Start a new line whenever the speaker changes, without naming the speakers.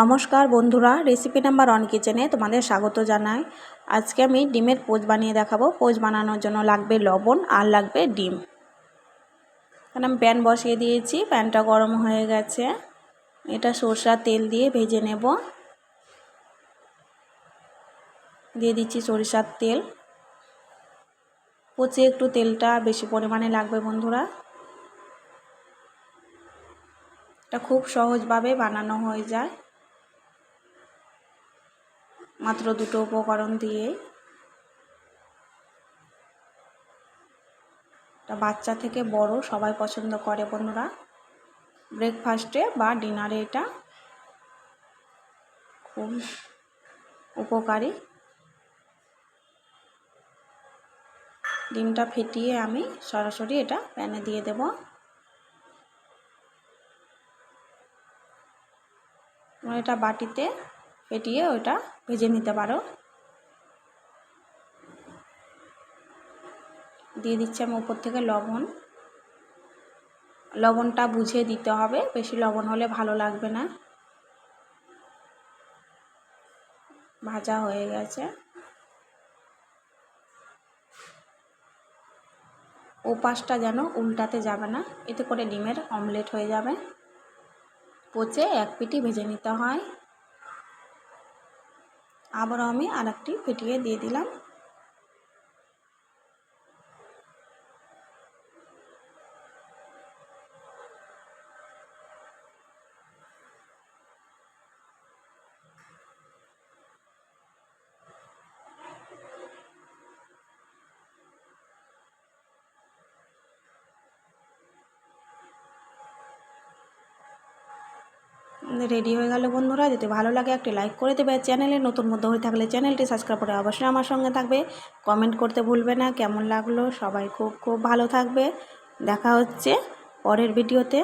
নমস্কার বন্ধুরা recipe number one কিচেনে তোমাদের স্বাগত জানাই। আজকে আমি ডিমের পোজ বানিয়ে দেখাবো। পোজ বানানোর জন্য লাগবে লবণ আর লাগবে ডিম। এখানে আমি প্যান বসিয়ে দিয়েছি প্যানটা গরম হয়ে গেছে। এটা সরষার তেল দিয়ে ভেজে নেব। দিয়ে দিচ্ছি সরিষার তেল। পচে একটু তেলটা বেশি পরিমাণে লাগবে বন্ধুরা। এটা খুব সহজভাবে বানানো হয়ে যায়। মাত্র দুটো উপকরণ দিয়ে। বাচ্চা থেকে বড়, সবাই পছন্দ করে বন্ধুরা। ব্রেকফাস্টে বা ডিনারে এটা খুব উপকারী। ডিমটা ফেটিয়ে আমি সরাসরি এটা প্যানে দিয়ে দেব। এটা বাটিতে ফেটিয়ে ওটা ভেজে নিতে পারো। দিয়ে দিচ্ছি আমি উপর থেকে লবণ। লবণটা বুঝে দিতে হবে, বেশি লবণ হলে ভালো লাগবে না। ভাজা হয়ে গেছে। ওপাশটা যেন উল্টাতে যাবে না, এতে করে ডিমের অমলেট হয়ে যাবে। পচে এক পিটি ভেজে নিতে হয়। আবারও আমি আর একটি ফেটিয়ে দিয়ে দিলাম। রেডি হয়ে গেল বন্ধুরা। যদি ভালো লাগে একটি লাইক করে দেবে। চ্যানেলে নতুন মধ্যে হয়ে থাকলে চ্যানেলটি সাবস্ক্রাইব করে অবশ্যই আমার সঙ্গে থাকবে। কমেন্ট করতে ভুলবে না। কেমন লাগল? সবাই খুব খুব ভালো থাকবে। দেখা হচ্ছে পরের ভিডিওতে